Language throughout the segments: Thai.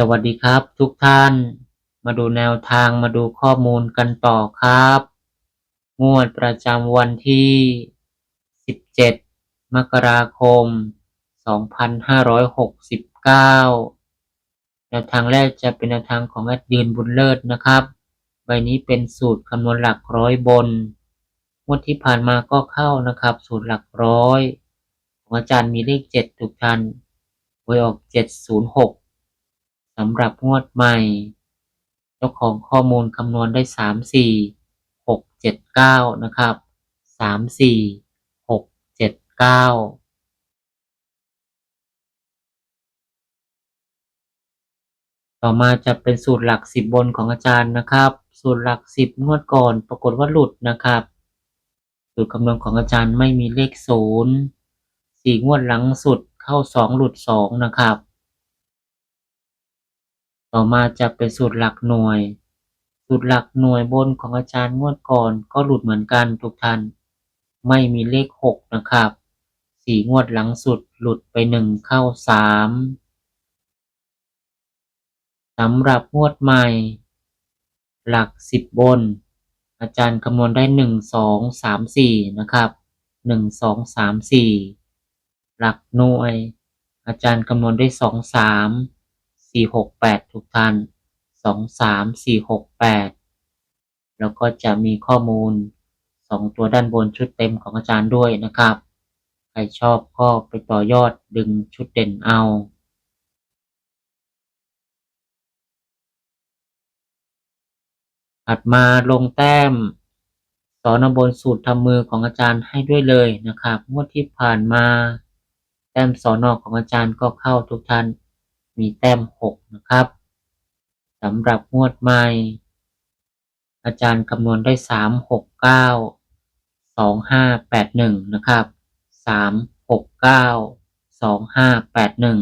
สวัสดีครับ ทุกท่าน มาดูแนวทางมาดูข้อมูลกันต่อครับ งวดประจำวันที่ 17 มกราคม 2569 แนวทางแรกจะเป็นแนวทางของแอดยืนบุญเลิศนะครับ ใบนี้เป็นสูตรคำนวณหลักร้อยบน งวดที่ผ่านมาก็เข้านะครับ สูตรหลักร้อย ของอาจารย์มีเลข 7 ทุกท่านหวยออก 706 สำหรับงวดใหม่ เจ้าของข้อมูลคำนวณได้สามสี่หกเจ็ดเก้านะครับสามสี่หกเจ็ดเก้าต่อมาจะเป็นสูตรหลักสิบบนของอาจารย์นะครับ สูตรหลักสิบงวดก่อนปรากฏว่าหลุดนะครับ สูตรคำนวณของอาจารย์ไม่มีเลขศูนย์สี่งวดหลังสุดเข้าสองหลุดสองนะครับ ต่อมาจะเป็นสูตรหลักหน่วย สูตรหลักหน่วยบนของอาจารย์งวดก่อนก็หลุดเหมือนกันทุกท่าน ไม่มีเลขหกนะครับสี่งวดหลังสุดหลุดไปหนึ่งเข้าสามสำหรับงวดใหม่ หลักสิบบน อาจารย์คำนวณได้หนึ่งสองสามสี่นะครับหนึ่งสองสามสี่หลักหน่วย อาจารย์คำนวณได้สอง สี่หกแปดทุกท่านสองสามสี่หกแปดแล้วก็จะมีข้อมูลสองตัวด้านบนชุดเต็มของอาจารย์ด้วยนะครับ ใครชอบก็ไปต่อยอดดึงชุดเด่นเอาถัดมาลงแต้มสอนบนสูตรทำมือของอาจารย์ให้ด้วยเลยนะครับงวดที่ผ่านมา แต้มสอนอของอาจารย์ก็เข้าทุกท่าน มีแต้มหกนะครับสำหรับงวดใหม่ อาจารย์คำนวณได้สามหกเก้าสองห้าแปดหนึ่งนะครับสามหกเก้าสองห้าแปดหนึ่ง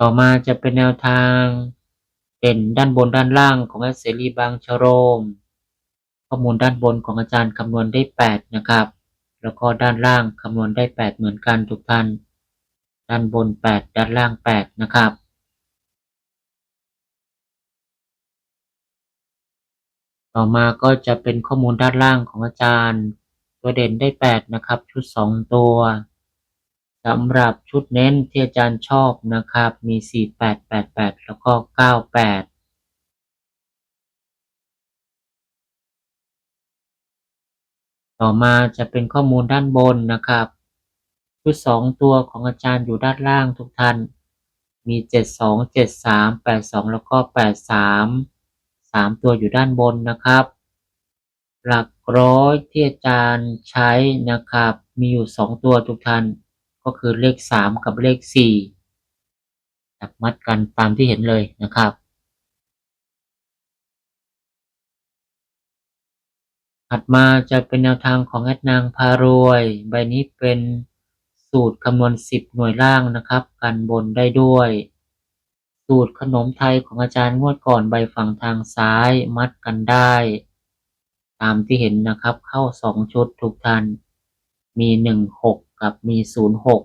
ต่อมาจะเป็นแนวทางเป็นด้านบนด้านล่างของอดเสรีบางชโรม ข้อมูลด้านบนของอาจารย์คำนวณได้แปดนะครับ แล้วก็ด้านล่างคำนวณได้ 8 เหมือนกันทุกท่าน ด้านบน 8 ด้านล่าง 8 นะครับ ต่อมาก็จะเป็นข้อมูลด้านล่างของอาจารย์ ตัวเด่นได้ 8 นะครับ ชุด 2 ตัวสำหรับชุดเน้นที่อาจารย์ชอบนะครับ มี 4888 แล้วก็ 98 ต่อมาจะเป็นข้อมูลด้านบนนะครับ ชุดสองตัวของอาจารย์อยู่ด้านล่างทุกท่าน มีเจ็ดสองเจ็ดสามแปดสองแล้วก็แปดสามสามตัวอยู่ด้านบนนะครับ หลักร้อยที่อาจารย์ใช้นะครับ มีอยู่สองตัวทุกท่าน ก็คือเลขสามกับเลขสี่จับมัดกันตามที่เห็นเลยนะครับ ถัดมาจะเป็นแนวทางของแอดนางพารวย ใบนี้เป็นสูตรคำนวณสิบหน่วยล่างนะครับกันบนได้ด้วย สูตรขนมไทยของอาจารย์งวดก่อนใบฝั่งทางซ้ายมัดกันได้ ตามที่เห็นนะครับเข้าสองชุดทุกท่านมีหนึ่งหกกับมีศูนย์หก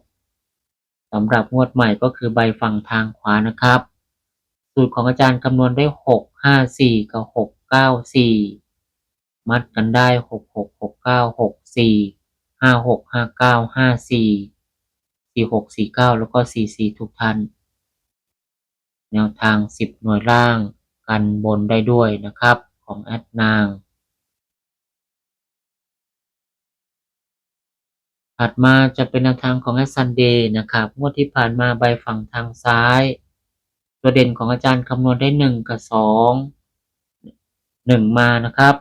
สำหรับงวดใหม่ก็คือใบฝั่งทางขวานะครับ สูตรของอาจารย์คำนวณได้หกห้าสี่กับหกเก้าสี่ มัดกันได้หกหกหกเก้าหกสี่ห้าหกห้าเก้าห้าสี่สี่หกสี่เก้าแล้วก็สี่สี่ทุกท่านแนวทางสิบหน่วยล่างกันบนได้ด้วยนะครับของแอดนางถัดมาจะเป็นแนวทางของแอดซันเดย์นะครับงวดที่ผ่านมาใบฝั่งทางซ้าย ตัวเด่นของอาจารย์คำนวณได้หนึ่งกับสองหนึ่งมานะครับ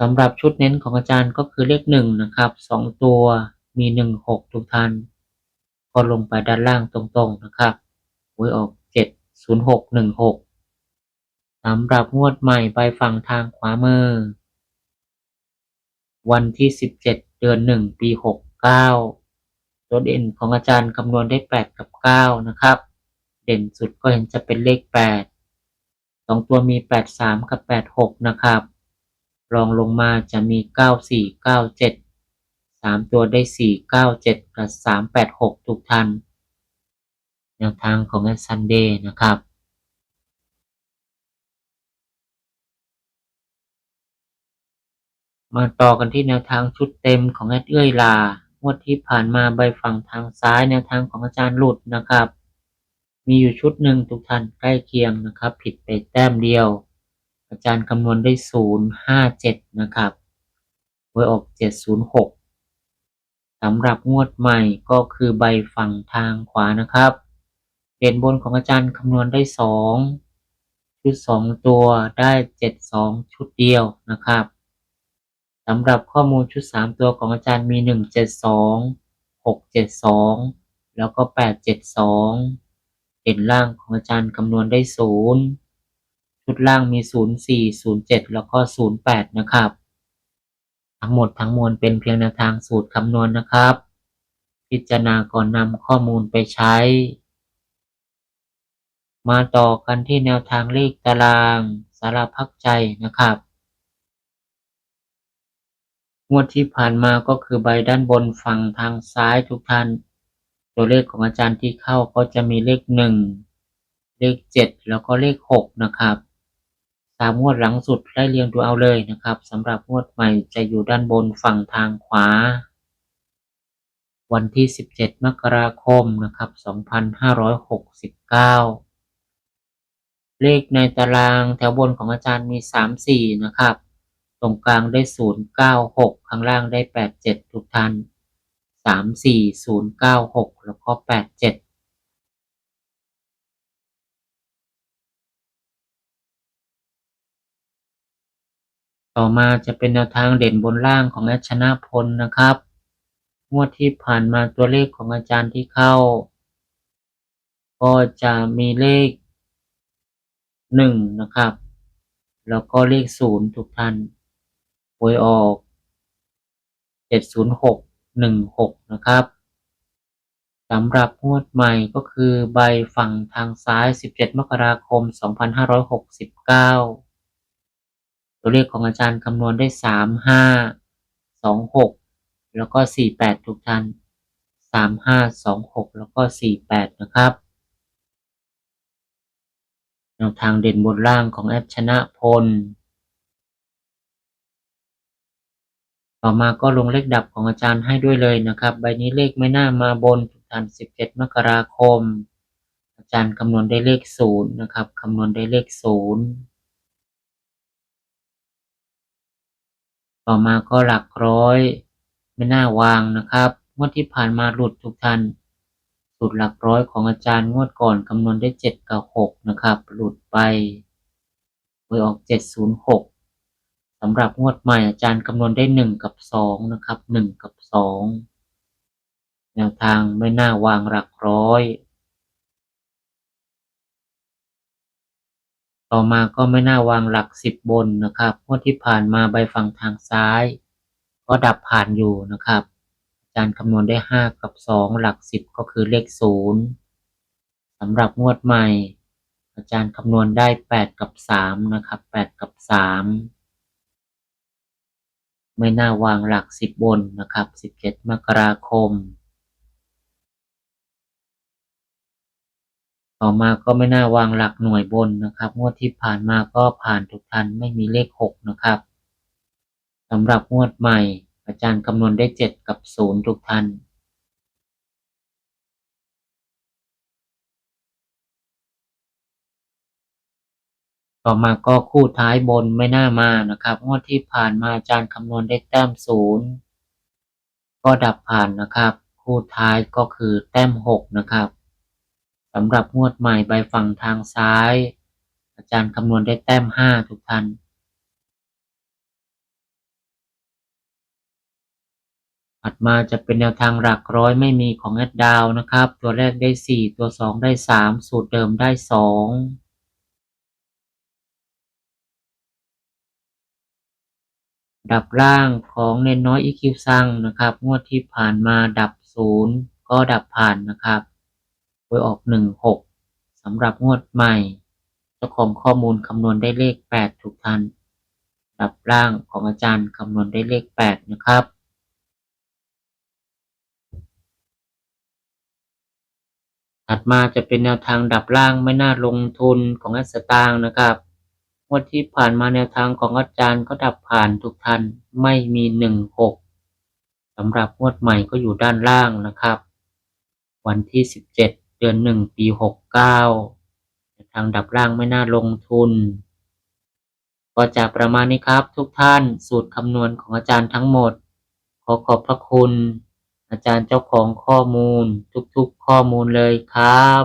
สำหรับชุดเน้นของอาจารย์ก็คือเลขหนึ่งนะครับสองตัวมีหนึ่งหกทุกท่านก็ลงไปด้านล่างตรงๆนะครับหวยออกเจ็ดศูนย์หกหนึ่งหกสำหรับงวดใหม่ไปฝั่งทางขวามือ วันที่สิบเจ็ดเดือนหนึ่งปีหกเก้าตัวเด่นของอาจารย์คำนวณได้แปดกับเก้านะครับ เด่นสุดก็เห็นจะเป็นเลขแปดสองตัวมีแปดสามกับแปดหกนะครับ รองลงมาจะมีเก้าสี่เก้ามตัวได้สี่เก้าเจ็ดกับสามแปดหกทุกท่านแนวทางของแอซันเดย์นะครับมาต่อกันที่แนวทางชุดเต็มของแอดเอื้อยลางวดที่ผ่านมาใบฝั่งทางซ้ายแนวทางของอาจารย์หลุดนะครับ มีอยู่ชุดหนึ่งทุกท่านใกล้เคียงนะครับ ผิดไปแต้มเดียว อาจารย์คำนวณได้ศูนย์ห้าเจ็ดนะครับหวยออกเจ็ดศูนย์หกสำหรับงวดใหม่ก็คือใบฝั่งทางขวานะครับเด่นบนของอาจารย์คำนวณได้สองชุดสองตัวได้เจ็ดสองชุดเดียวนะครับสำหรับข้อมูลชุดสามตัวของอาจารย์มีหนึ่งเจ็ดสองหกเจ็ดสองแล้วก็แปดเจ็ดสองเด่นล่างของอาจารย์คำนวณได้ศูนย์ ชุดล่างมีศูนย์สี่ศูนย์เจ็ดแล้วก็ศูนะครับ ทั้งหมดทั้งมวลเป็นเพียงแนวทางสูตรคำนวณนะครับ พิจารณาก่อนนำข้อมูลไปใช้ มาต่อกันที่แนวทางเลขตารางสารพักใจนะครับงวดที่ผ่านมาก็คือใบด้านบนฝั่งทางซ้ายทุกท่าน ตัวเลขของอาจารย์ที่เข้าก็จะมีเลขหนึ่งเลขเจ็ดแล้วก็เลขหกนะครับ สามงวดหลังสุดไล่เรียงดูเอาเลยนะครับสำหรับงวดใหม่จะอยู่ด้านบนฝั่งทางขวา วันที่ 17 มกราคมนะครับ 2569 เลขในตารางแถวบนของอาจารย์มี 3 4 นะครับ ตรงกลางได้ 0 9 6 ข้างล่างได้ 8 7 ทุกท่าน 3 4 0 9 6 แล้วก็ 8 ต่อมาจะเป็นแนวทางเด่นบนล่างของอดชนะพลนะครับงวดที่ผ่านมาตัวเลขของอาจารย์ที่เข้า ก็จะมีเลขหนึ่งนะครับ แล้วก็เลขศูนย์ทุกท่านหวยออกเจ็ดศูนย์หกหนึ่งหกนะครับสำหรับงวดใหม่ก็คือใบฝั่งทางซ้าย 17 มกราคม 2569 ตัวเลขของอาจารย์คำนวณได้3 5 2 6แล้วก็48ทุกท่าน3 5 2 6แล้วก็48นะครับแนวทางเด่นบนล่างของแอดชนะพล ต่อมาก็ลงเลขดับของอาจารย์ให้ด้วยเลยนะครับ ใบนี้เลขไม่น่ามาบนทุกท่าน17มกราคม อาจารย์คำนวณได้เลขศูนย์นะครับคำนวณได้เลขศูนย์ ต่อมาก็หลักร้อย ไม่น่าวางนะครับ งวดที่ผ่านมาหลุดทุกท่านสูตรหลักร้อยของอาจารย์งวดก่อนคำนวณได้เจ็ดกับหกนะครับ หลุดไปหวยออกเจ็ดศูนย์หกสำหรับงวดใหม่อาจารย์คำนวณได้หนึ่งกับสองนะครับหนึ่งกับสองแนวทางไม่น่าวางหลักร้อย ต่อมาก็ไม่น่าวางหลักสิบบนนะครับงวดที่ผ่านมาใบฝั่งทางซ้าย ก็ดับผ่านอยู่นะครับ อาจารย์คำนวณได้ห้ากับสองหลักสิบก็คือเลขศูนย์สำหรับงวดใหม่ อาจารย์คำนวณได้แปดกับสามนะครับแปดกับสามไม่น่าวางหลักสิบบนนะครับสิบเจ็ดมกราคม ต่อมาก็ไม่น่าวางหลักหน่วยบนนะครับ งวดที่ผ่านมาก็ผ่านทุกท่านไม่มีเลขหกนะครับสำหรับงวดใหม่ อาจารย์คำนวณได้เจ็ดกับศูนย์ทุกท่านต่อมาก็คู่ท้ายบนไม่น่ามานะครับงวดที่ผ่านมาอาจารย์คำนวณได้แต้มศูนย์ก็ดับผ่านนะครับ คู่ท้ายก็คือแต้มหกนะครับ สำหรับงวดใหม่ใบฝั่งทางซ้าย อาจารย์คำนวณได้แต้มห้าทุกท่านถัดมาจะเป็นแนวทางหลักร้อยไม่มีของแอดดาวนะครับ ตัวแรกได้สี่ตัวสองได้สามสูตรเดิมได้สองดับล่างของเนนน้อยอีคิวซังนะครับ งวดที่ผ่านมาดับศูนย์ก็ดับผ่านนะครับ โดยออกหนึ่งหกสำหรับงวดใหม่เจ้าของข้อมูลคำนวณได้เลขแปดทุกท่านดับล่างของอาจารย์คำนวณได้เลขแปดนะครับถัดมาจะเป็นแนวทางดับล่างไม่น่าลงทุนของอัสตางค์นะครับงวดที่ผ่านมาแนวทางของอาจารย์ก็ดับผ่านทุกท่านไม่มีหนึ่งหกสำหรับงวดใหม่ก็อยู่ด้านล่างนะครับ วันที่สิบเจ็ด ดือนหนึ่งปีหกเก้าทางดับล่างไม่น่าลงทุน ก็จะประมาณนี้ครับทุกท่านสูตรคำนวณของอาจารย์ทั้งหมด ขอขอบพระคุณ อาจารย์เจ้าของข้อมูลทุกๆข้อมูลเลยครับ